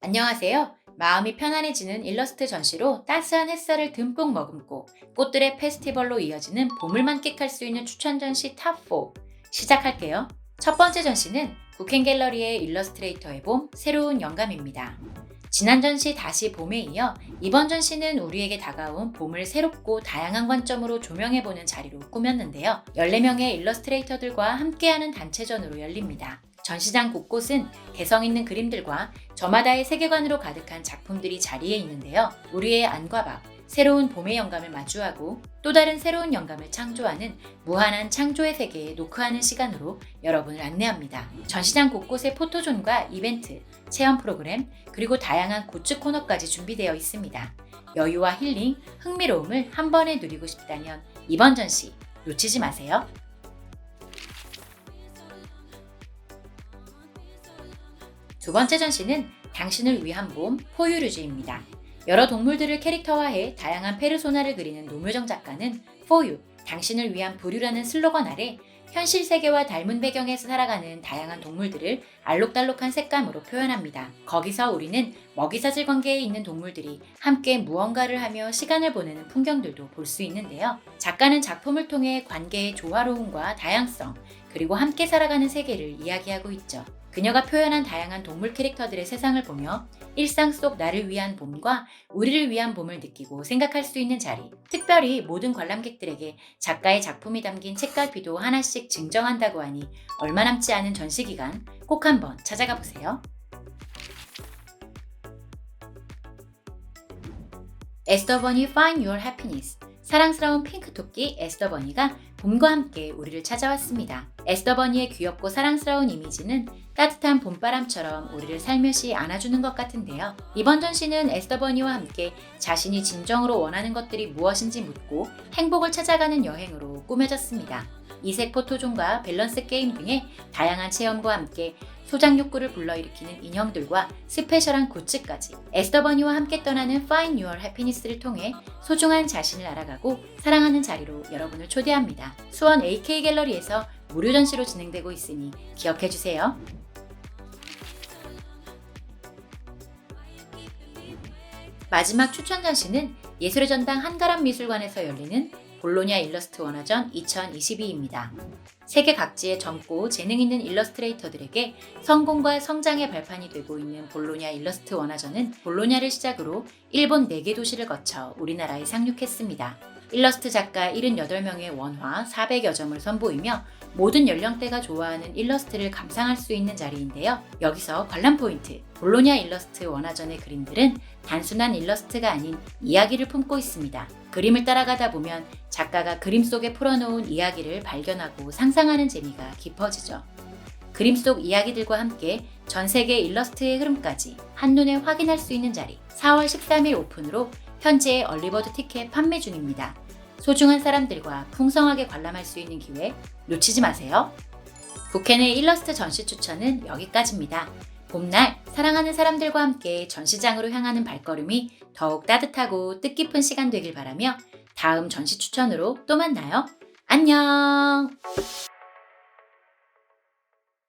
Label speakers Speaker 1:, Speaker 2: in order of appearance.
Speaker 1: 안녕하세요. 마음이 편안해지는 일러스트 전시로 따스한 햇살을 듬뿍 머금고 꽃들의 페스티벌로 이어지는 봄을 만끽할 수 있는 추천 전시 탑4 시작할게요. 첫 번째 전시는 국행 갤러리의 일러스트레이터의 봄 새로운 영감입니다. 지난 전시 다시 봄에 이어 이번 전시는 우리에게 다가온 봄을 새롭고 다양한 관점으로 조명해보는 자리로 꾸몄는데요. 14명의 일러스트레이터들과 함께하는 단체전으로 열립니다. 전시장 곳곳은 개성 있는 그림들과 저마다의 세계관으로 가득한 작품들이 자리에 있는데요. 우리의 안과 밖, 새로운 봄의 영감을 마주하고 또 다른 새로운 영감을 창조하는 무한한 창조의 세계에 노크하는 시간으로 여러분을 안내합니다. 전시장 곳곳에 포토존과 이벤트, 체험 프로그램, 그리고 다양한 굿즈 코너까지 준비되어 있습니다. 여유와 힐링, 흥미로움을 한 번에 누리고 싶다면 이번 전시 놓치지 마세요. 두 번째 전시는 당신을 위한 봄 포유류즈입니다. 여러 동물들을 캐릭터화해 다양한 페르소나를 그리는 노묘정 작가는 포유, 당신을 위한 부류라는 슬로건 아래 현실 세계와 닮은 배경에서 살아가는 다양한 동물들을 알록달록한 색감으로 표현합니다. 거기서 우리는 먹이사슬 관계에 있는 동물들이 함께 무언가를 하며 시간을 보내는 풍경들도 볼 수 있는데요. 작가는 작품을 통해 관계의 조화로움과 다양성, 그리고 함께 살아가는 세계를 이야기하고 있죠. 그녀가 표현한 다양한 동물 캐릭터들의 세상을 보며 일상 속 나를 위한 봄과 우리를 위한 봄을 느끼고 생각할 수 있는 자리. 특별히 모든 관람객들에게 작가의 작품이 담긴 책갈피도 하나씩 증정한다고 하니 얼마 남지 않은 전시 기간 꼭 한번 찾아가 보세요. 에스더버니 Find Your Happiness 사랑스러운 핑크 토끼 에스더버니가 봄과 함께 우리를 찾아왔습니다. 에스더버니의 귀엽고 사랑스러운 이미지는 따뜻한 봄바람처럼 우리를 살며시 안아주는 것 같은데요. 이번 전시는 에스더버니와 함께 자신이 진정으로 원하는 것들이 무엇인지 묻고 행복을 찾아가는 여행으로 꾸며졌습니다. 이색 포토존과 밸런스 게임 등의 다양한 체험과 함께 소장 욕구를 불러일으키는 인형들과 스페셜한 굿즈까지 에스더버니와 함께 떠나는 Find Your Happiness를 통해 소중한 자신을 알아가고 사랑하는 자리로 여러분을 초대합니다. 수원 AK 갤러리에서 무료 전시로 진행되고 있으니 기억해 주세요. 마지막 추천 전시는 예술의 전당 한가람 미술관에서 열리는 볼로냐 일러스트 원화전 2022입니다. 세계 각지의 젊고 재능 있는 일러스트레이터들에게 성공과 성장의 발판이 되고 있는 볼로냐 일러스트 원화전은 볼로냐를 시작으로 일본 4개 도시를 거쳐 우리나라에 상륙했습니다. 일러스트 작가 78명의 원화 400여 점을 선보이며 모든 연령대가 좋아하는 일러스트를 감상할 수 있는 자리인데요. 여기서 관람 포인트, 볼로냐 일러스트 원화전의 그림들은 단순한 일러스트가 아닌 이야기를 품고 있습니다. 그림을 따라가다 보면 작가가 그림 속에 풀어놓은 이야기를 발견하고 상상하는 재미가 깊어지죠. 그림 속 이야기들과 함께 전 세계 일러스트의 흐름까지 한눈에 확인할 수 있는 자리 4월 13일 오픈으로 현재 얼리버드 티켓 판매 중입니다. 소중한 사람들과 풍성하게 관람할 수 있는 기회 놓치지 마세요. 국회내 일러스트 전시 추천은 여기까지입니다. 봄날 사랑하는 사람들과 함께 전시장으로 향하는 발걸음이 더욱 따뜻하고 뜻깊은 시간 되길 바라며 다음 전시 추천으로 또 만나요. 안녕!